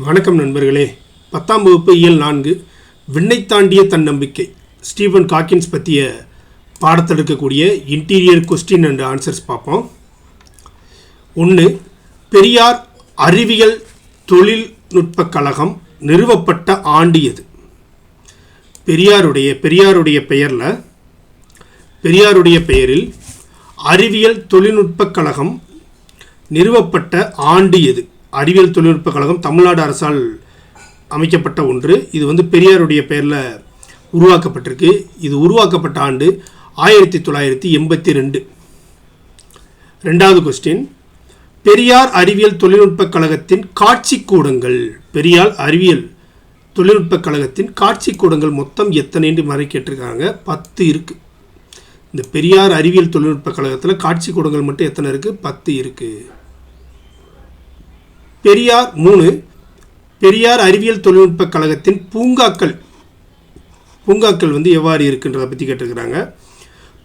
வணக்கம் நண்பர்களே. பத்தாம் வகுப்பு இயல் நான்கு விண்ணை தாண்டிய தன்னம்பிக்கை. ஸ்டீபன் காக்கின்ஸ் பற்றிய பாடத்தில் இருக்கக்கூடிய இன்டீரியர் கொஸ்டின் அண்ட் ஆன்சர்ஸ் பார்ப்போம். ஒன்று பெரியார் அறிவியல் தொழில்நுட்ப கழகம் நிறுவப்பட்ட ஆண்டு எது? பெரியாருடைய பெரியாருடைய பெயரில் பெரியாருடைய பெயரில் அறிவியல் தொழில்நுட்பக் கழகம் நிறுவப்பட்ட ஆண்டு எது? அறிவியல் தொழில்நுட்ப கழகம் தமிழ்நாடு அரசால் அமைக்கப்பட்ட ஒன்று. இது வந்து பெரியாருடைய பெயரில் உருவாக்கப்பட்டிருக்கு. இது உருவாக்கப்பட்ட ஆண்டு ஆயிரத்தி தொள்ளாயிரத்தி எண்பத்தி ரெண்டு. ரெண்டாவது கொஸ்டின் பெரியார் அறிவியல் தொழில்நுட்பக் கழகத்தின் காட்சி கூடங்கள். பெரியார் அறிவியல் தொழில்நுட்பக் கழகத்தின் காட்சி கூடங்கள் மொத்தம் எத்தனைன்னு மாதிரி கேட்டிருக்காங்க. பத்து இருக்குது இந்த பெரியார் அறிவியல் தொழில்நுட்பக் கழகத்தில் காட்சி கூடங்கள் மட்டும் எத்தனை இருக்குது பத்து இருக்குது பெரியார் மூணு பெரியார் அறிவியல் தொழில்நுட்ப கழகத்தின் பூங்காக்கள். பூங்காக்கள் வந்து எவ்வாறு இருக்குன்றதை பற்றி கேட்டிருக்கிறாங்க.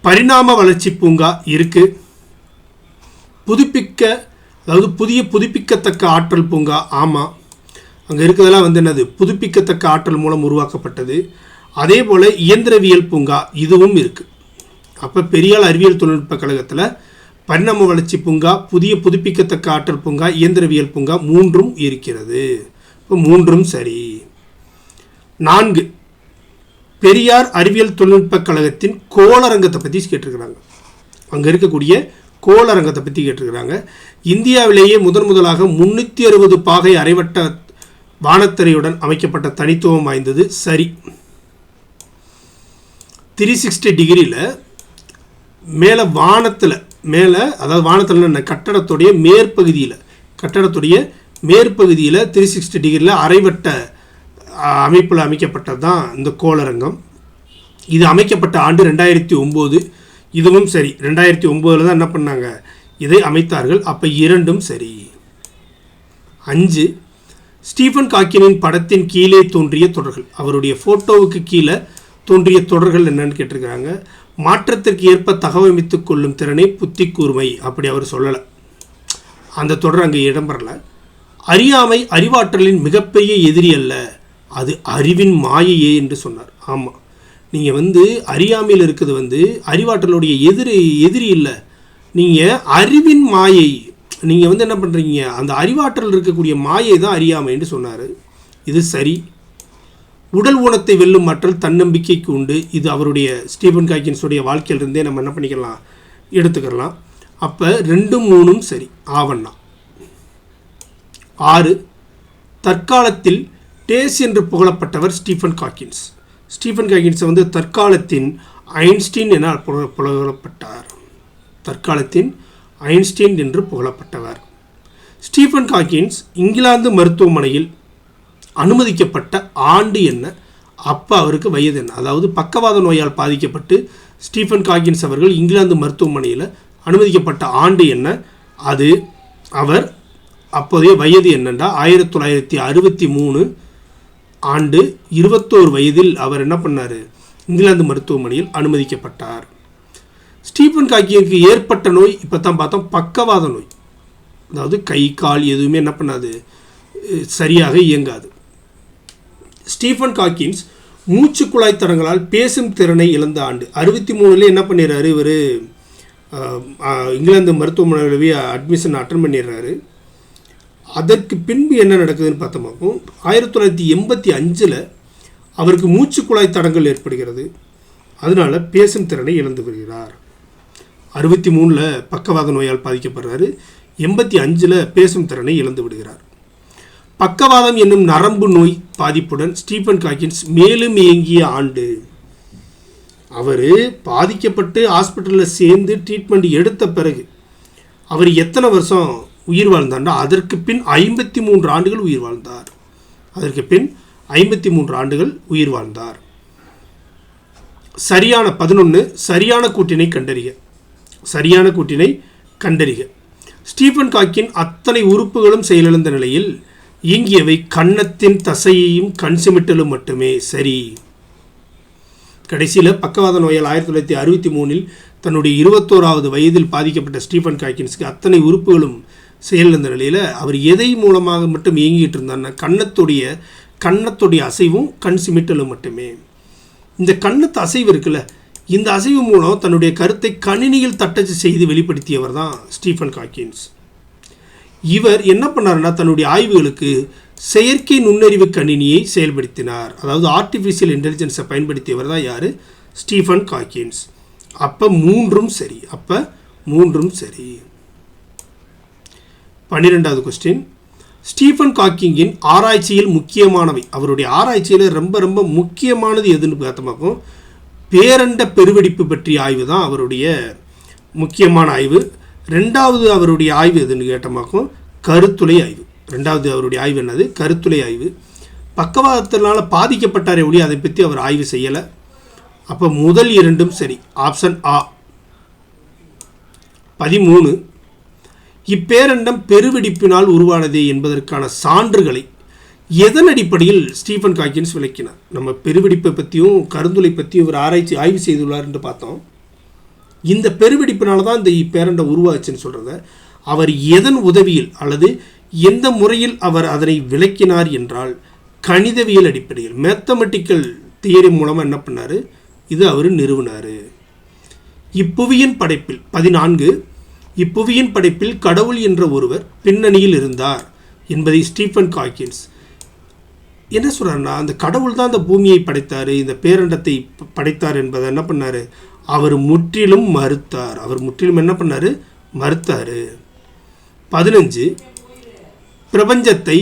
பரிணாம வளர்ச்சி பூங்கா இருக்குது புதுப்பிக்க அதாவது புதிய புதுப்பிக்கத்தக்க ஆற்றல் பூங்கா ஆமாம் அங்கே இருக்கிறதெல்லாம் வந்து என்னது? புதுப்பிக்கத்தக்க ஆற்றல் மூலம் உருவாக்கப்பட்டது. அதே போல் இயந்திரவியல் பூங்கா இதுவும் இருக்குது அப்போ பெரியார் அறிவியல் தொழில்நுட்ப கழகத்தில் பரிணாம வளர்ச்சி பூங்கா புதிய புதுப்பிக்கத்தக்க ஆற்றல் பூங்கா இயந்திரவியல் பூங்கா மூன்றும் இருக்கிறது. இப்போ மூன்றும் சரி. நான்கு. பெரியார் அறிவியல் தொழில்நுட்ப கழகத்தின் கோளரங்கத்தை பற்றி கேட்டிருக்கிறாங்க. அங்கே இருக்கக்கூடிய கோளரங்கத்தை பற்றி கேட்டிருக்கிறாங்க. இந்தியாவிலேயே முதன் முதலாக முந்நூற்றி அறுபது பாகை அரைவட்ட வானத்திரையுடன் அமைக்கப்பட்ட தனித்துவம் வாய்ந்தது சரி. த்ரீ சிக்ஸ்டி டிகிரியில் மேலே வானத்தில் மேலே அதாவது வானத்தில் என்ன கட்டடத்துடைய மேற்பகுதியில் கட்டடத்துடைய மேற்பகுதியில் த்ரீ சிக்ஸ்டி டிகிரியில் அரைவட்ட அமைப்பில் அமைக்கப்பட்டது தான் இந்த கோளரங்கம். இது அமைக்கப்பட்ட ஆண்டு ரெண்டாயிரத்தி ஒம்பது இதுவும் சரி ரெண்டாயிரத்தி ஒம்போதில் தான் என்ன பண்ணாங்க? இதை அமைத்தார்கள். அப்போ இரண்டும் சரி. அஞ்சு ஸ்டீஃபன் காக்கினின் படத்தின் கீழே தோன்றிய தொடர்கள். அவருடைய ஃபோட்டோவுக்கு கீழே தோன்றிய தொடர்கள் என்னன்னு கேட்டிருக்கிறாங்க. மாற்றத்திற்கு ஏற்ப தகவமைத்து கொள்ளும் திறனை புத்தி கூர்மை அப்படி அவர் சொல்லலை. அந்த தொடர் அங்கே இடம்பெறல. அறியாமை அறிவாற்றலின் மிகப்பெரிய எதிரி அல்ல அது அறிவின் மாயையே என்று சொன்னார். ஆமாம் நீங்கள் வந்து அறியாமையில் இருக்கிறது வந்து அறிவாற்றலுடைய எதிரி எதிரி இல்லை. நீங்கள் அறிவின் மாயை நீங்கள் வந்து என்ன பண்ணுறீங்க அந்த அறிவாற்றல் இருக்கக்கூடிய மாயை தான் அறியாமை என்று சொன்னார். இது சரி உடல் ஊனத்தை வெல்லும் ஆற்றல் தன்னம்பிக்கைக்கு உண்டு. இது அவருடைய ஸ்டீபன் காக்கின்ஸுடைய வாழ்க்கையிலிருந்தே நம்ம என்ன பண்ணிக்கலாம் எடுத்துக்கலாம். அப்போ ரெண்டும் மூணும் சரி. ஆவண்ணா. ஆறு தற்காலத்தில் டேஸ் என்று புகழப்பட்டவர் ஸ்டீஃபன் காக்கின்ஸ். ஸ்டீஃபன் காக்கின்ஸை வந்து தற்காலத்தின் ஐன்ஸ்டீன் என புக- புகழப்பட்டார். தற்காலத்தின் ஐன்ஸ்டீன் என்று புகழப்பட்டவர். ஸ்டீஃபன் காக்கின்ஸ் இங்கிலாந்து மருத்துவமனையில் அனுமதிக்கப்பட்ட ஆண்டு என்ன? அப்போ அவருக்கு வயது என்ன? அதாவது பக்கவாத நோயால் பாதிக்கப்பட்டு ஸ்டீஃபன் காகின்ஸ் அவர்கள் இங்கிலாந்து மருத்துவமனையில் அனுமதிக்கப்பட்ட ஆண்டு என்ன? அது அவர் அப்போதைய வயது என்னண்டா? ஆயிரத்தி தொள்ளாயிரத்தி அறுபத்தி மூணு ஆண்டு இருபத்தோரு வயதில் அவர் என்ன பண்ணார்? இங்கிலாந்து மருத்துவமனையில் அனுமதிக்கப்பட்டார். ஸ்டீஃபன் காக்கியனுக்கு ஏற்பட்ட நோய் இப்போ தான் பார்த்தோம் பக்கவாத நோய். அதாவது கை கால் எதுவுமே என்ன பண்ணாது சரியாக இயங்காது. ஸ்டீஃபன் காக்கின்ஸ் மூச்சு குழாய் தடங்களால் பேசும் திறனை இழந்த ஆண்டு. அறுபத்தி மூணுல என்ன பண்ணிடுறாரு இவர்? இங்கிலாந்து மருத்துவமனையிலவே அட்மிஷன் அட்டன் பண்ணிடுறாரு. அதற்கு பின்பு என்ன நடக்குதுன்னு பார்த்தோமாக்கும் ஆயிரத்தி தொள்ளாயிரத்தி எண்பத்தி அஞ்சில் அவருக்கு மூச்சு குழாய் தடங்கள் ஏற்படுகிறது. அதனால பேசும் திறனை இழந்து வருகிறார் அறுபத்தி மூணில் பக்கவாத நோயால் பாதிக்கப்படுறாரு. எண்பத்தி அஞ்சில் பேசும் திறனை இழந்து விடுகிறார். பக்கவாதம் என்னும் நரம்பு நோய் பாதிப்புடன் ஸ்டீஃபன் காக்கின்ஸ் மேலும் இயங்கிய ஆண்டு. அவர் பாதிக்கப்பட்டு ஹாஸ்பிட்டலில் சேர்ந்து ட்ரீட்மெண்ட் எடுத்த பிறகு அவர் எத்தனை வருஷம் உயிர் வாழ்ந்தார்னா அதற்கு பின் ஐம்பத்தி மூன்று ஆண்டுகள் உயிர் வாழ்ந்தார். அதற்கு பின் ஐம்பத்தி மூன்று ஆண்டுகள் உயிர் வாழ்ந்தார். சரியான பதினொன்று சரியான கூட்டினை கண்டறிக. சரியான கூட்டினை கண்டறிக. ஸ்டீஃபன் காக்கின் அத்தனை உறுப்புகளும் செயலிழந்த நிலையில் இயங்கியவை கன்னத்தின் தசையையும் கண் சிமிட்டலும் மட்டுமே. சரி. கடைசியில் பக்கவாத நோயால் ஆயிரத்தி தொள்ளாயிரத்தி அறுபத்தி மூணில் தன்னுடைய இருபத்தோராவது வயதில் பாதிக்கப்பட்ட ஸ்டீஃபன் காக்கின்ஸ்க்கு அத்தனை உறுப்புகளும் செயலிழந்த நிலையில் அவர் எதை மூலமாக மட்டும் இயங்கிட்டு இருந்தார்னா கன்னத்துடைய கன்னத்துடைய அசைவும் கண் சிமிட்டலும் மட்டுமே. இந்த கண்ணத்து அசைவு இருக்குல்ல இந்த அசைவு மூலம் தன்னுடைய கருத்தை கணினியில் தட்டச்சு செய்து வெளிப்படுத்தியவர் தான் ஸ்டீஃபன் காக்கின்ஸ் இவர் என்ன பண்ணாருன்னா தன்னுடைய ஆய்வுகளுக்கு செயற்கை நுண்ணறிவு கணினியை செயல்படுத்தினார். அதாவது ஆர்டிஃபிஷியல் இன்டெலிஜென்ஸை பயன்படுத்தியவர் தான் யார்? ஸ்டீஃபன் காக்கின்ஸ் அப்போ மூன்றும் சரி. அப்போ மூன்றும் சரி. பன்னிரெண்டாவது கொஸ்டின் ஸ்டீஃபன் காக்கிங்கின் ஆராய்ச்சியில் முக்கியமானவை. அவருடைய ஆராய்ச்சியில் ரொம்ப ரொம்ப முக்கியமானது எதுன்னு பார்த்தோமாக்கும் பேரண்ட பெருவெடிப்பு பற்றிய ஆய்வு தான் அவருடைய முக்கியமான ஆய்வு. ரெண்டாவது அவருடைய ஆய்வு எதுன்னு கேட்டமாக்கும் கருத்துளை ஆய்வு. ரெண்டாவது அவருடைய ஆய்வு என்னது? கருத்துளை ஆய்வு. பக்கவாதத்தினால் பாதிக்கப்பட்டாரே ஒழிய அதை பற்றி அவர் ஆய்வு செய்யலை. அப்போ முதல் இரண்டும் சரி. ஆப்ஷன் ஆ. பதிமூணு. இப்பேரண்டம் பெருவெடிப்பினால் உருவானது என்பதற்கான சான்றுகளை எதன் அடிப்படையில் ஸ்டீஃபன் காக்கின்ஸ் விளக்கினார்? நம்ம பெருவெடிப்பை பற்றியும் கருந்துளை பற்றியும் இவர் ஆராய்ச்சி ஆய்வு செய்துள்ளார் என்று பார்த்தோம். இந்த பெருவெடிப்பினால தான் இந்த பேரண்டை உருவாச்சுன்னு சொல்கிறத அவர் எதன் உதவியில் அல்லது எந்த முறையில் அவர் அதனை விளக்கினார் என்றால் கணிதவியல் அடிப்படையில் மேத்தமெட்டிக்கல் தியரி மூலமாக என்ன பண்ணார்? இது அவர் நிறுவினார். இப்புவியின் படைப்பில் பதினான்கு இப்புவியின் படைப்பில் கடவுள் என்ற ஒருவர் பின்னணியில் இருந்தார் என்பதை ஸ்டீஃபன் காக்கின்ஸ் என்ன சொல்கிறாருன்னா அந்த கடவுள் தான் அந்த பூமியை படைத்தார் இந்த பேரண்டத்தை படைத்தார் என்பதை என்ன பண்ணார்? அவர் முற்றிலும் மறுத்தார். அவர் முற்றிலும் என்ன பண்ணார்? மறுத்தார். பதினஞ்சு பிரபஞ்சத்தை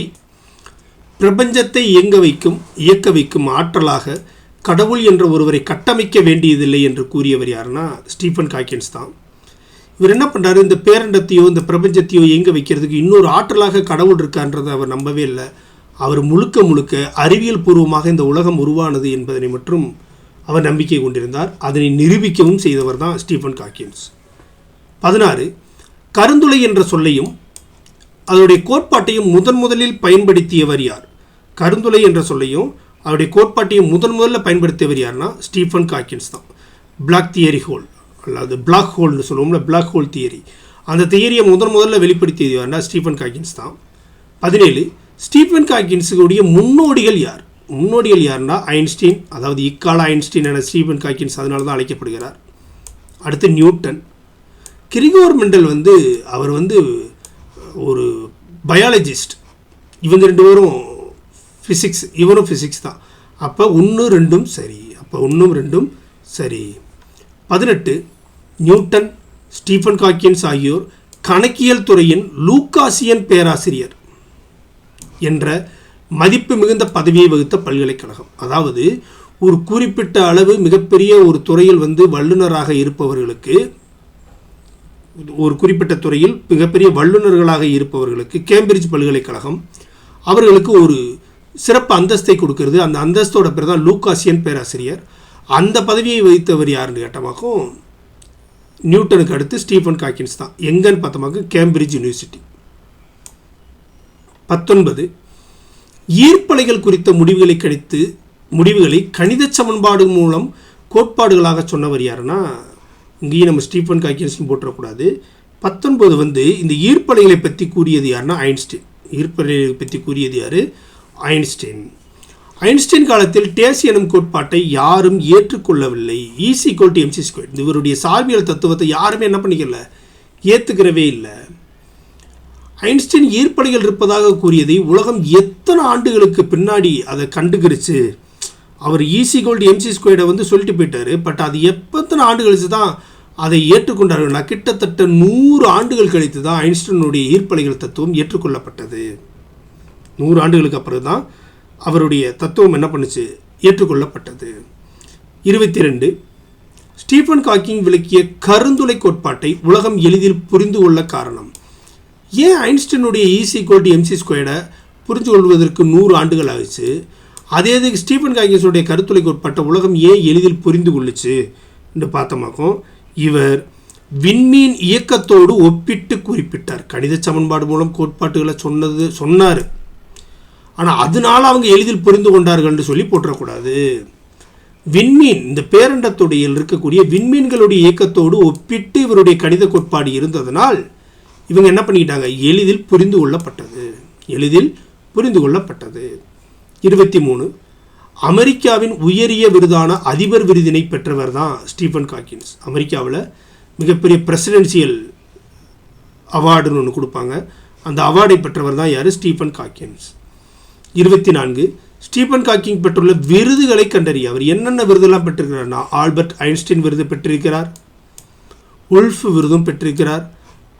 பிரபஞ்சத்தை இயங்க வைக்கும் இயக்க வைக்கும் ஆற்றலாக கடவுள் என்ற ஒருவரை கட்டமைக்க வேண்டியதில்லை என்று கூறியவர் யாருன்னா ஸ்டீஃபன் காக்கின்ஸ் தான். இவர் என்ன பண்ணுறாரு இந்த பேரண்டத்தையோ இந்த பிரபஞ்சத்தையோ இயங்க வைக்கிறதுக்கு இன்னொரு ஆற்றலாக கடவுள் இருக்கான்றதை அவர் நம்பவே இல்லை. அவர் முழுக்க முழுக்க அறிவியல் பூர்வமாக இந்த உலகம் உருவானது என்பதனை மற்றும் அவர் நம்பிக்கை கொண்டிருந்தார். அதனை நிரூபிக்கவும் செய்தவர் தான் ஸ்டீஃபன் காக்கின்ஸ். பதினாறு கருந்துளை என்ற சொல்லையும் அதனுடைய கோட்பாட்டையும் முதன் முதலில் பயன்படுத்தியவர் யார்? கருந்துளை என்ற சொல்லையும் அவருடைய கோட்பாட்டையும் முதன் முதல்ல பயன்படுத்தியவர் யாருன்னா ஸ்டீஃபன் காக்கின்ஸ் தான். பிளாக் தியரி ஹோல் அல்லது பிளாக் ஹோல்னு சொல்லுவோம்ல பிளாக் ஹோல் தியரி அந்த தியரியை முதன் முதல்ல வெளிப்படுத்தியது யார்னா ஸ்டீஃபன் காக்கின்ஸ் தான். பதினேழு ஸ்டீஃபன் காக்கின்ஸுடைய முன்னோடிகள் யார்? முன்னோடிகள் யாருன்னா ஐன்ஸ்டீன் அதாவது இக்கால ஐன்ஸ்டீன் என ஸ்டீஃபன் காக்கின்ஸ் அதனால தான் அழைக்கப்படுகிறார். அடுத்து நியூட்டன். கிரிகோர் மெண்டல் வந்து அவர் வந்து ஒரு பயாலஜிஸ்ட். இவங்க ரெண்டு பேரும் ஃபிசிக்ஸ் இவரும் ஃபிசிக்ஸ் தான். அப்போ ஒன்று ரெண்டும் சரி அப்போ ஒன்றும் ரெண்டும் சரி. பதினெட்டு நியூட்டன் ஸ்டீஃபன் காக்கின்ஸ் ஆகியோர் கணக்கியல் துறையின் லூக்காசியன் பேராசிரியர் என்ற மதிப்பு மிகுந்த பதவியை வகுத்த பல்கலைக்கழகம். அதாவது ஒரு குறிப்பிட்ட அளவு மிகப்பெரிய ஒரு துறையில் வந்து வல்லுநராக இருப்பவர்களுக்கு ஒரு குறிப்பிட்ட துறையில் மிகப்பெரிய வல்லுநர்களாக இருப்பவர்களுக்கு கேம்பிரிட்ஜ் பல்கலைக்கழகம் அவர்களுக்கு ஒரு சிறப்பு அந்தஸ்தை கொடுக்கறது. அந்த அந்தஸ்தோட பேர் தான் லூக்காசியன் பேராசிரியர். அந்த பதவியை வகித்தவர் யாருன்னு கேட்டமாக்கும் நியூட்டனுக்கு அடுத்து ஸ்டீஃபன் காக்கின்ஸ் தான். எங்கன்னு பார்த்தோமாக்க கேம்பிரிட்ஜ் யூனிவர்சிட்டி. பத்தொன்பது. ஈர்ப்பலைகள் குறித்த முடிவுகளை கிடைத்து முடிவுகளை கணித சமன்பாடு மூலம் கோட்பாடுகளாக சொன்னவர் யாருன்னா இங்கேயும் நம்ம ஸ்டீஃபன் காக்கின்ஸ்னு போட்டுறக்கூடாது பத்தொன்பது வந்து இந்த ஈர்ப்பலைகளை பற்றி கூறியது யாருன்னா ஐன்ஸ்டீன். ஈர்ப்பலைகளை பற்றி கூறியது யார்? ஐன்ஸ்டீன். ஐன்ஸ்டீன் காலத்தில் டேஸ் எனும் கோட்பாட்டை யாரும் ஏற்றுக்கொள்ளவில்லை. ஈசி கோல்டி எம்சி ஸ்கொயர் இவருடைய சார்பியல் தத்துவத்தை யாருமே என்ன பண்ணிக்கல? ஏற்றுக்கிறவே இல்லை. ஐன்ஸ்டீன் ஈர்ப்படைகள் இருப்பதாக கூறியதை உலகம் எத்தனை ஆண்டுகளுக்கு பின்னாடி அதை கண்டுகிடுச்சு? அவர் ஈசி கோல்டு எம்சி ஸ்கொயர்டை வந்து சொல்லிட்டு போயிட்டார். பட் அது எப்பத்தனை ஆண்டு கழிச்சு தான் அதை ஏற்றுக்கொண்டார்கள்னா கிட்டத்தட்ட நூறு ஆண்டுகள் கழித்து தான் ஐன்ஸ்டீனுடைய ஈர்ப்பலைகள் தத்துவம் ஏற்றுக்கொள்ளப்பட்டது. நூறு ஆண்டுகளுக்கு அப்புறம் தான் அவருடைய தத்துவம் என்ன பண்ணுச்சு? ஏற்றுக்கொள்ளப்பட்டது. இருபத்தி ரெண்டு ஸ்டீஃபன் காக்கிங் விளக்கிய கருந்துளை கோட்பாட்டை உலகம் எளிதில் புரிந்து கொள்ள காரணம். ஏன் ஐன்ஸ்டீனுடைய ஈசி கோல்டு எம்சி ஸ்கொயர்டை புரிந்து கொள்வதற்கு நூறு ஆண்டுகள் ஆகிச்சு அதே இது ஸ்டீஃபன் காங்கிஸுடைய கருத்துளைக்கு உட்பட்ட உலகம் ஏன் எளிதில் புரிந்து கொள்ளுச்சு என்று பார்த்தோமாக்கும். இவர் விண்மீன் இயக்கத்தோடு ஒப்பிட்டு குறிப்பிட்டார். கணித சமன்பாடு மூலம் கோட்பாட்டுகளை சொன்னது சொன்னார். ஆனால் அதனால் அவங்க எளிதில் புரிந்து கொண்டார்கள்னு சொல்லி போட்டுறக்கூடாது விண்மீன் இந்த பேரண்டத்துடைய இருக்கக்கூடிய விண்மீன்களுடைய இயக்கத்தோடு ஒப்பிட்டு இவருடைய கணித கோட்பாடு இருந்ததனால் இவங்க என்ன பண்ணிக்கிட்டாங்க எளிதில் புரிந்து கொள்ளப்பட்டது. எளிதில் புரிந்து கொள்ளப்பட்டது. இருபத்தி மூணு அமெரிக்காவின் உயரிய விருதான அதிபர் விருதினை பெற்றவர் தான் ஸ்டீஃபன் காக்கின்ஸ். அமெரிக்காவில் மிகப்பெரிய பிரசிடென்சியல் அவார்டுன்னு ஒன்று கொடுப்பாங்க. அந்த அவார்டை பெற்றவர் தான் யார்? Stephen Hawking. இருபத்தி நான்கு ஸ்டீஃபன் காக்கிங் பெற்றுள்ள விருதுகளை கண்டறிய அவர் என்னென்ன விருதெல்லாம் பெற்றிருக்கிறார்னா ஆல்பர்ட் ஐன்ஸ்டீன் விருது பெற்றிருக்கிறார். உல்ஃப் விருதும் பெற்றிருக்கிறார்.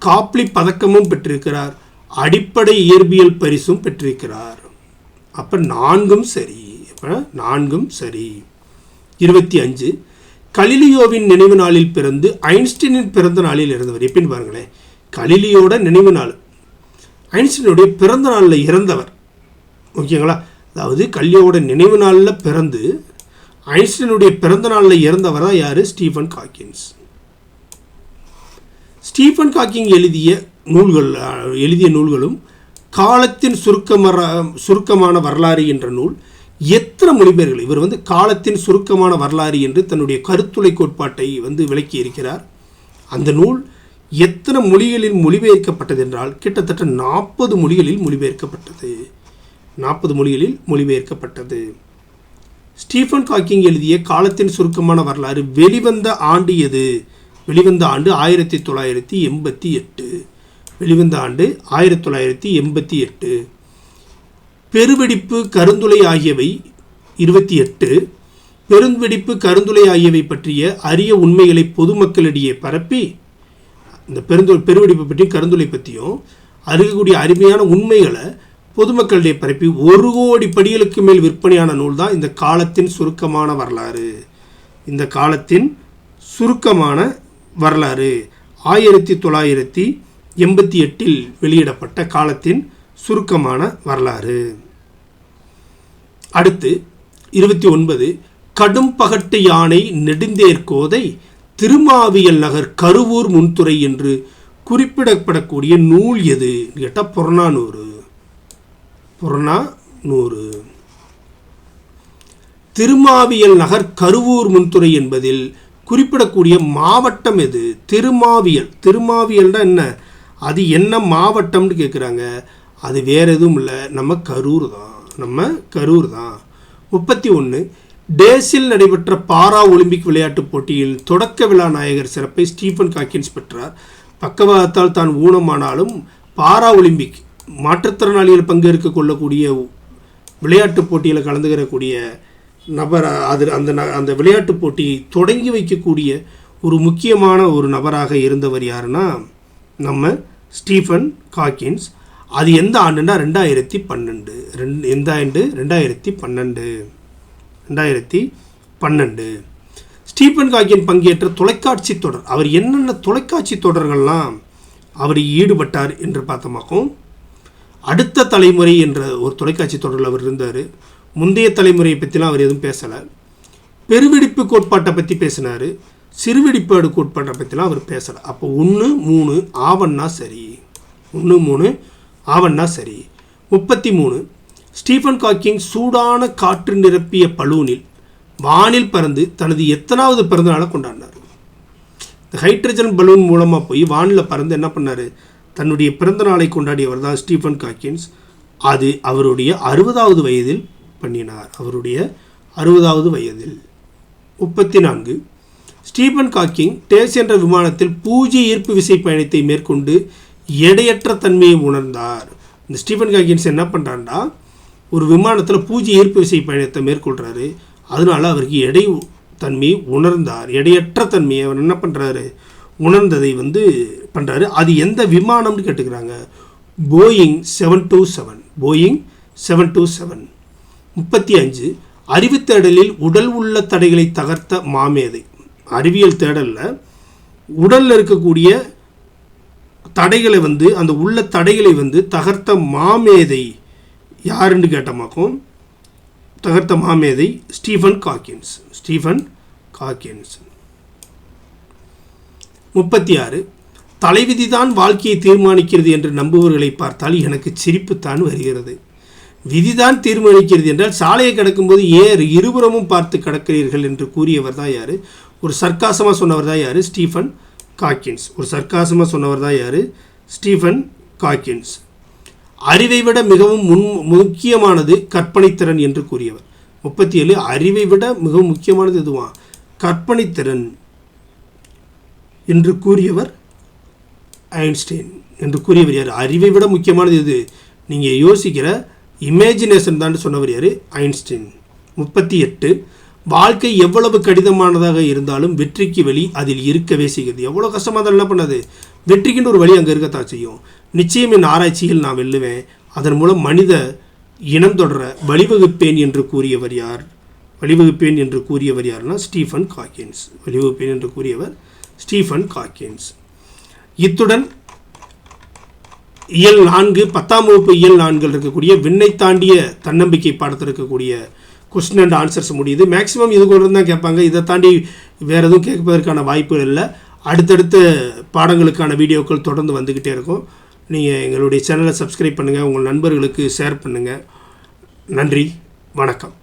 காப்லி பதக்கமும் பெற்றிருக்கிறார். அடிப்படை இயற்பியல் பரிசும் பெற்றிருக்கிறார். அப்போ நான்கும் சரி. அப்போ நான்கும் சரி. இருபத்தி அஞ்சு. கலிலியோவின் நினைவு நாளில் பிறந்து ஐன்ஸ்டீனின் பிறந்த நாளில் இருந்தவர் எப்படின்னு பாருங்களேன். கலிலியோட நினைவு நாள். ஐன்ஸ்டீனுடைய பிறந்த நாளில் இறந்தவர். ஓகேங்களா? அதாவது கல்யோட நினைவு நாளில் பிறந்து ஐன்ஸ்டீனுடைய பிறந்த நாளில் இறந்தவர் தான் யார்? Stephen Hawking. ஸ்டீஃபன் காக்கிங் எழுதிய நூல்கள் எழுதிய நூல்களும் காலத்தின் சுருக்கமர சுருக்கமான வரலாறு என்ற நூல் எத்தனை மொழிபெயர்கள்? இவர் வந்து காலத்தின் சுருக்கமான வரலாறு என்று தன்னுடைய கருத்துளை கோட்பாட்டை வந்து விளக்கி இருக்கிறார். அந்த நூல் எத்தனை மொழிகளில் மொழிபெயர்க்கப்பட்டது என்றால் கிட்டத்தட்ட நாற்பது மொழிகளில் மொழிபெயர்க்கப்பட்டது. நாற்பது மொழிகளில் மொழிபெயர்க்கப்பட்டது. ஸ்டீஃபன் காக்கிங் எழுதிய காலத்தின் சுருக்கமான வரலாறு வெளிவந்த ஆண்டு எது? வெளிவந்த ஆண்டு ஆயிரத்தி தொள்ளாயிரத்தி எண்பத்தி எட்டு. வெளிவந்த ஆண்டு ஆயிரத்தி தொள்ளாயிரத்தி எண்பத்தி எட்டு. பெருவெடிப்பு கருந்துளை ஆகியவை இருபத்தி எட்டு. பெருவெடிப்பு கருந்துளை ஆகியவை பற்றிய அரிய உண்மைகளை பொதுமக்களிடையே பரப்பி இந்த பெருந்து பெருவெடிப்பு பற்றியும் கருந்துளை பற்றியும் அருகக்கூடிய அருமையான உண்மைகளை பொதுமக்களிடையே பரப்பி ஒரு கோடி படிகளுக்கு மேல் விற்பனையான நூல் தான் இந்த காலத்தின் சுருக்கமான வரலாறு. இந்த காலத்தின் சுருக்கமான வரலாறு. ஆயிரத்தி தொள்ளாயிரத்தி எண்பத்தி எட்டில் வெளியிடப்பட்ட காலத்தின் சுருக்கமான வரலாறு. அடுத்து இருபத்தி ஒன்பது கடும் பகட்டு யானை நெடுந்தேர்கோதை திருமாவியல் நகர் கருவூர் முன்துறை என்று குறிப்பிடப்படக்கூடிய நூல் எது? கேட்டால் புறநானூறு. புறநானூறு. திருமாவியல் நகர் கருவூர் முன்துறை என்பதில் குறிப்பிடக்கூடிய மாவட்டம் எது? திருமாவியல். திருமாவியல்னா என்ன? அது என்ன மாவட்டம்னு கேட்குறாங்க அது வேற எதுவும் இல்லை. நம்ம கரூர் தான். நம்ம கரூர் தான். முப்பத்தி ஒன்று டேஸில் நடைபெற்ற பாரா ஒலிம்பிக் விளையாட்டுப் போட்டியில் தொடக்க விழா நாயகர் சிறப்பை ஸ்டீஃபன் காக்கின்ஸ் பெற்றார். பக்கவாதத்தால் தான் ஊனமானாலும் பாரா ஒலிம்பிக் மாற்றுத்திறனாளிகள் பங்கேற்க கொள்ளக்கூடிய விளையாட்டுப் போட்டியில் கலந்துக்கிறக்கூடிய நபர் அது அந்த ந- அந்த விளையாட்டுப் போட்டியை தொடங்கி வைக்கக்கூடிய ஒரு முக்கியமான ஒரு நபராக இருந்தவர் யாருன்னா நம்ம ஸ்டீஃபன் காக்கின்ஸ். அது எந்த ஆண்டுன்னா ரெண்டாயிரத்தி பன்னெண்டு. ரெண்டு எந்த ஆண்டு? ரெண்டாயிரத்தி பன்னெண்டு. ரெண்டாயிரத்தி பன்னெண்டு. ஸ்டீஃபன் காக்கின் பங்கேற்ற தொலைக்காட்சி தொடர் அவர் என்னென்ன தொலைக்காட்சி தொடர்கள்லாம் அவர் ஈடுபட்டார் என்று பார்த்தோமாக்கும் அடுத்த தலைமுறை என்ற ஒரு தொலைக்காட்சி தொடரில் அவர் இருந்தார். முந்தைய தலைமுறையை பற்றிலாம் அவர் எதுவும் பேசலை. பெருவெடிப்பு கோட்பாட்டை பற்றி பேசினார். சிறுவெடிப்பாடு கோட்பாட்டை பற்றிலாம் அவர் பேசலை. அப்போ ஒன்று மூணு ஆவண்ணா சரி. ஒன்று மூணு ஆவண்ணா சரி. முப்பத்தி மூணு ஸ்டீஃபன் காக்கிங் சூடான காற்று நிரப்பிய பலூனில் வானில் பறந்து தனது எத்தனாவது பிறந்தநாளை கொண்டாடினார். இந்த ஹைட்ரஜன் பலூன் மூலமாக போய் வானில் பறந்து என்ன பண்ணார்? தன்னுடைய பிறந்த நாளை கொண்டாடியவர் தான் ஸ்டீஃபன் காக்கின்ஸ் அது அவருடைய அறுபதாவது வயதில் பண்ணினார். அவருடைய அறுபதாவது வயதில். முப்பத்தி நான்கு ஸ்டீபன் காக்கிங் டேஸ் என்ற விமானத்தில் பூஜ்ய ஈர்ப்பு விசை பயணத்தை மேற்கொண்டு எடையற்ற தன்மையை உணர்ந்தார். இந்த ஸ்டீபன் காக்கின்ஸ் என்ன பண்ணுறாருன்னா ஒரு விமானத்தில் பூஜ்ய ஈர்ப்பு விசை பயணத்தை மேற்கொள்கிறாரு அதனால அவருக்கு எடை தன்மையை உணர்ந்தார். எடையற்ற தன்மையை அவர் என்ன பண்ணுறாரு உணர்ந்ததை வந்து பண்ணுறாரு அது எந்த விமானம்னு கேட்டுக்கிறாங்க. Boeing seven two seven. Boeing seven two seven. முப்பத்தி அஞ்சு அறிவு தேடலில் உடல் உள்ள தடைகளை தகர்த்த மாமேதை. அறிவியல் தேடலில் உடலில் இருக்கக்கூடிய தடைகளை வந்து அந்த உள்ள தடைகளை வந்து தகர்த்த மாமேதை யாருன்னு கேட்டமாக்கும்? தகர்த்த மாமேதை ஸ்டீஃபன் காக்கின்ஸ். Stephen Hawkins. முப்பத்தி ஆறு தலைவிதிதான் வாழ்க்கையை தீர்மானிக்கிறது என்று நம்புபவர்களை பார்த்தால் எனக்கு சிரிப்புத்தான் வருகிறது. விதிதான் தீர்மானிக்கிறது என்றால் சாலையை கடக்கும்போது ஏர் இருபுறமும் பார்த்து கடக்கிறீர்கள் என்று கூறியவர் தான் யார்? ஒரு சர்க்காசமாக சொன்னவர் தான் யார்? Stephen Hawking. ஒரு சர்க்காசமாக சொன்னவர் தான் யார்? Stephen Hawking. அறிவை விட மிகவும் முன் முக்கியமானது கற்பனைத்திறன் என்று கூறியவர். முப்பத்தி ஏழு அறிவை விட மிகவும் முக்கியமானது எதுவா? கற்பனைத்திறன் என்று கூறியவர் ஐன்ஸ்டைன். என்று கூறியவர் யார்? அறிவை விட முக்கியமானது எது? நீங்கள் யோசிக்கிற இமேஜினேஷன் தான் சொன்னவர் யார்? ஐன்ஸ்டீன். முப்பத்தி எட்டு. வாழ்க்கை எவ்வளவு கடினமானதாக இருந்தாலும் வெற்றிக்கு வழி அதில் இருக்கவே செய்கிறது எவ்வளோ கஷ்டமாக தான் என்ன பண்ணாது? வெற்றிக்குன்னு ஒரு வழி அங்கே இருக்கத்தான் செய்யும். நிச்சயம் என் ஆராய்ச்சியில் நான் வெல்லுவேன். அதன் மூலம் மனித இனம் தொடர வழிவகுப்பேன் என்று கூறியவர் யார்? வழிவகுப்பேன் என்று கூறியவர் யார்னா ஸ்டீஃபன் காக்கின்ஸ். வழிவகுப்பேன் என்று கூறியவர் ஸ்டீஃபன் காக்கின்ஸ். இத்துடன் இயல் நான்கு பத்தாம் வகுப்பு இயல் நான்கில் இருக்கக்கூடிய விண்ணை தாண்டிய தன்னம்பிக்கை பாடத்தில் இருக்கக்கூடிய கொஸ்டின் அண்ட் ஆன்சர்ஸ் முடியுது. மேக்ஸிமம் இது கூட தான் கேட்பாங்க. இதை தாண்டி வேறு எதுவும் கேட்பதற்கான வாய்ப்புகள் இல்லை. அடுத்தடுத்த பாடங்களுக்கான வீடியோக்கள் தொடர்ந்து வந்துக்கிட்டே இருக்கும். நீங்கள் எங்களுடைய சேனலை சப்ஸ்கிரைப் பண்ணுங்கள் உங்கள் நண்பர்களுக்கு ஷேர் பண்ணுங்கள் நன்றி. வணக்கம்.